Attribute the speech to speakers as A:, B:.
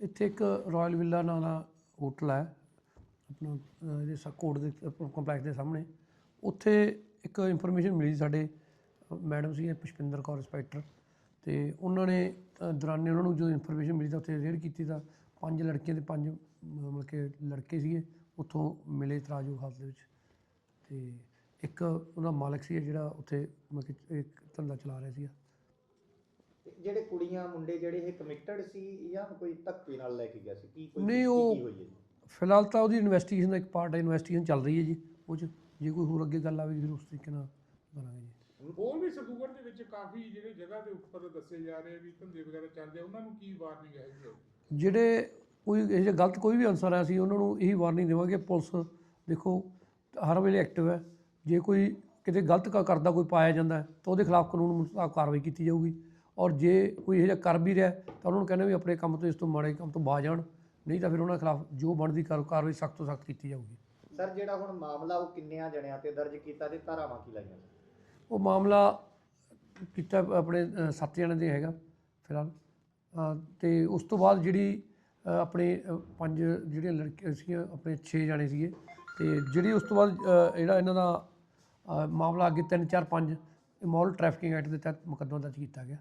A: ਇੱਥੇ ਇੱਕ royal villa ਨਾਂ ਦਾ ਹੋਟਲ ਹੈ। ਆਪਣਾ ਅਹ, ਇਹਦੇ ਕੋਰਟ ਦੇ ਕੰਪਲੈਕਸ ਦੇ ਸਾਹਮਣੇ। ਉੱਥੇ ਇੱਕ ਇਨਫੋਰਮੇਸ਼ਨ ਮਿਲੀ ਸਾਡੇ ਮੈਡਮ ਸੀ ਪੁਸ਼ਪਿੰਦਰ ਕੌਰ ਇੰਸਪੈਕਟਰ ਤੇ ਉਹਨਾਂ ਨੇ ਦੌਰਾਨੇ ਉਹਨਾਂ ਨੂੰ ਜੋ ਇਨਫੋਰਮੇਸ਼ਨ ਮਿਲੀ ਤਾਂ ਉੱਥੇ ਰੇਡ ਕੀਤੀ ਤਾਂ ਪੰਜ ਲੜਕੀਆਂ ਤੇ ਪੰਜ ਮਤਲਬ ਕਿ ਲੜਕੇ ਸੀਗੇ ਉੱਥੋਂ ਮਿਲੇ ਤਰਾਜੂ ਹਾਲਤ ਦੇ ਵਿੱਚ। ਤੇ ਇੱਕ ਉਹਦਾ ਮਾਲਕ ਸੀ ਜਿਹੜਾ ਉੱਥੇ ਮਤਲਬ ਕਿ ਇੱਕ ਧੰਦਾ ਚਲਾ ਰਿਹਾ ਸੀਗਾ।
B: ਤੇ ਜਿਹੜੇ ਕੁੜੀਆਂ ਮੁੰਡੇ ਜਿਹੜੇ ਇਹ ਕਮਿਟਡ ਸੀ ਜਾਂ ਕੋਈ ਧੱਕੇ ਨਾਲ ਲੈ ਕੇ ਗਿਆ ਸੀ? ਕੀ ਕੋਈ
A: ਨਹੀਂ,
B: ਕੀ
A: ਉਹ-
B: ਕੀ ਹੋਈ ਹੈ ਜੀ?
A: ਫਿਲਹਾਲ ਤਾਂ ਉਹਦੀ ਇਨਵੈਸਟੀਗੇਸ਼ਨ ਦਾ ਇੱਕ ਪਾਰਟ ਹੈ ਇਨਵੈਸਟੀਗੇਸ਼ਨ ਚੱਲ ਰਹੀ ਹੈ ਜੀ ਉਹ 'ਚ। ਜੇ ਕੋਈ ਹੋਰ ਅੱਗੇ ਗੱਲ ਆਵੇਗੀ ਫਿਰ ਉਸ ਤਰੀਕੇ ਨਾਲ ਕਰਾਂਗੇ ਜੀ।
C: ਹੋਰ ਵੀ ਸਰਦੂਗੜ ਦੇ ਵਿੱਚ ਕਾਫੀ ਜਿਹੜੇ ਜਗ੍ਹਾ ਦੇ ਉੱਪਰ ਦੱਸੇ ਜਾ ਰਹੇ ਵੀ ਧੰਦੇ ਵਗੈਰਾ ਚੱਲਦੇ ਆ ਉਹਨਾਂ ਨੂੰ ਕੀ ਵਾਰਨਿੰਗ ਹੈਗੀ ਹੈ
A: ਜਿਹੜੇ ਕੋਈ ਇਹ ਜੇ ਗਲਤ ਕੋਈ ਵੀ ਅਨਸਰ ਹੈ ਅਸੀਂ ਉਹਨਾਂ ਨੂੰ ਇਹੀ ਵਾਰਨਿੰਗ ਦੇਵਾਂਗੇ ਪੁਲਿਸ ਦੇਖੋ ਹਰ ਵੇਲੇ ਐਕਟਿਵ ਹੈ। ਜੇ ਕੋਈ ਕਿਤੇ ਗਲਤ ਕ- ਕਰਦਾ ਕੋਈ ਪਾਇਆ ਜਾਂਦਾ ਹੈ, ਤਾਂ ਉਹਦੇ ਖਿਲਾਫ ਕਾਨੂੰਨ ਮੁਤਾਬਕ ਕਾਰਵਾਈ ਕੀਤੀ ਜਾਊਗੀ। ਔਰ ਜੇ ਕੋਈ ਇਹ ਜਿਹਾ ਕਰ ਵੀ ਰਿਹਾ ਤਾਂ ਉਹਨਾਂ ਨੂੰ ਕਹਿੰਦੇ ਵੀ ਆਪਣੇ ਕੰਮ ਤੋਂ ਇਸ ਤੋਂ ਮਾੜੇ ਕੰਮ ਤੋਂ ਬਾਜ ਜਾਣ ਨਹੀਂ ਤਾਂ ਫਿਰ ਉਹਨਾਂ ਖਿਲਾਫ ਜੋ ਬਣਦੀ ਕਾਰ- ਕਾਰਵਾਈ ਸਖਤ ਤੋਂ ਸਖਤ ਕੀਤੀ ਜਾਊਗੀ।
B: ਸਰ ਜਿਹੜਾ ਹੁਣ ਮਾਮਲਾ ਉਹ ਕਿੰਨਿਆਂ ਜਣਿਆਂ ਤੇ ਦਰਜ ਕੀਤਾ ਤੇ ਧਾਰਾਵਾਂ ਕੀ ਲਾਈਆਂ
A: ਉਹ ਮਾਮਲਾ ਕੀਤਾ ਆਪਣੇ ਸੱਤ ਜਣਿਆਂ ਦੇ ਹੈਗਾ ਫਿਲਹਾਲ। ਤੇ ਉਸ ਤੋਂ ਬਾਅਦ ਜਿਹੜੀ ਆਪਣੇ ਪੰਜ ਜਿਹੜੀਆਂ ਲੜਕੀਆਂ ਸੀਗੀਆਂ ਆਪਣੇ 6 ਜਣੇ ਸੀਗੇ ਤੇ ਜਿਹੜੀ ਉਸ ਤੋਂ ਬਾਅਦ ਜਿਹੜਾ ਇਹਨਾਂ ਦਾ ਮਾਮਲਾ ਅੱਗੇ 3 4 5 ਮੋਲ ਟ੍ਰੈਫਿਕਿੰਗ ਐਕਟ ਦੇ ਤਹਿਤ ਮੁਕੱਦਮਾ ਦਰਜ ਕੀਤਾ ਗਿਆ।